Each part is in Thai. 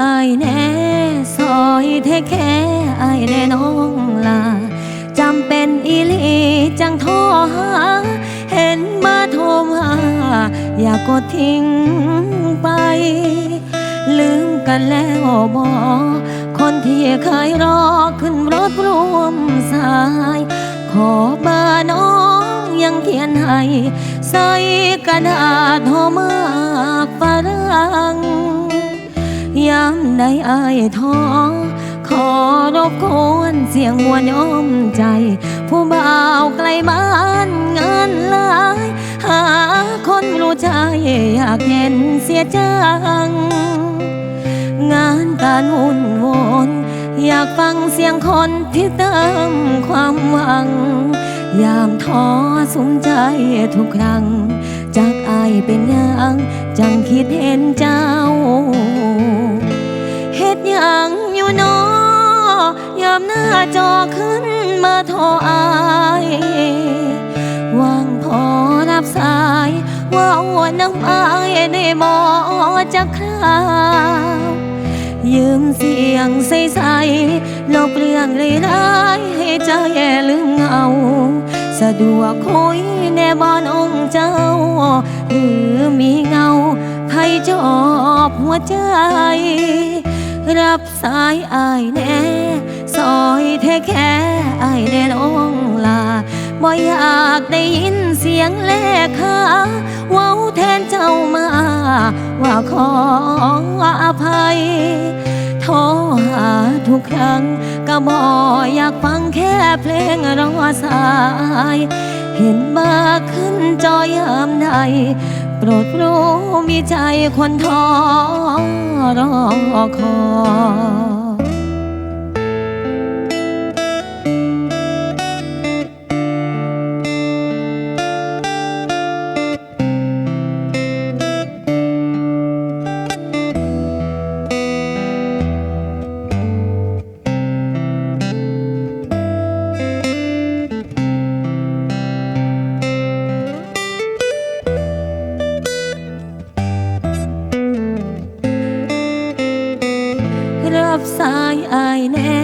อายแน่ซอยแท้แค่อายแน่น้องลาจำเป็นอีลีจังท้อหา เห็นมาโทรหาอย่ากกดทิ้งไป ลืมกันแล้วบอกคนที่เคยรอขึ้นรถรวมสาย ขอเบอร์น้องยังเขียนให้ ใส่กระดาษโทมาฝรั่ง ยามใดอายท้อขอรบกวนเสียงหัวย้อมใจ ผู้บ่าวไกลบ้านเงินหลาย หาคนรู้ใจอยากเห็นเสียจัง งานการวุ่นวนอยากฟังเสียงคนที่เติมความหวัง ยามท้อสุมใจทุกครั้ง จากอายเป็นยังจังคิดเห็นเจ้าามหน้าจอขึ้นมาโทรอายวางพอรับสาย ว่าวนน้ำอายได้บอจะคราวยืมเสียงใสๆลบเรื่องเลยร้ายๆให้ใจลืมเงา สะดวกคุยแนบอนองเจ้า หรือมีเงาใครจอบหัวใจ รับสายอายแน่ซอยเทแค่อายแน่น้องลาบ่อยากได้ยินเสียงแลกขาเว้าแทนเจ้ามา ว่าขออภัยโทรหาทุกครั้ง ก็บออยากฟังแค่เพลงรอสาย เห็นมาขึ้นจอยามใด รดรู้มีใจคนท้อรอคอย สายอายแน่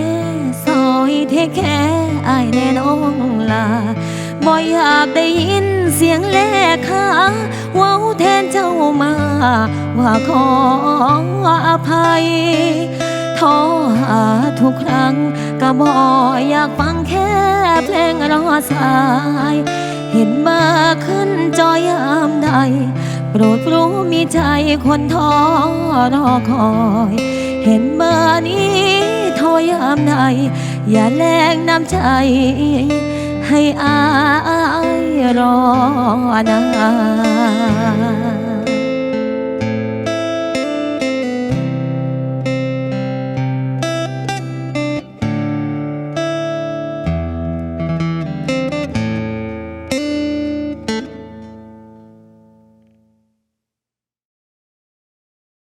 ซอยเทแค่อายแน่น้องลาบ่อยากได้ยินเสียงแลขาเว้าแทนเจ้ามา ว่าขออภัยโทรหาทุกครั้งก็บออยากฟังแค่เพลงรอสาย เห็นมาขึ้นจอยามใด โปรดรู้มีใจคนท้อรอคอย เห็นเบอร์นี้โทรยามใดอย่าแลกน้ำใจ ให้อายรอนาน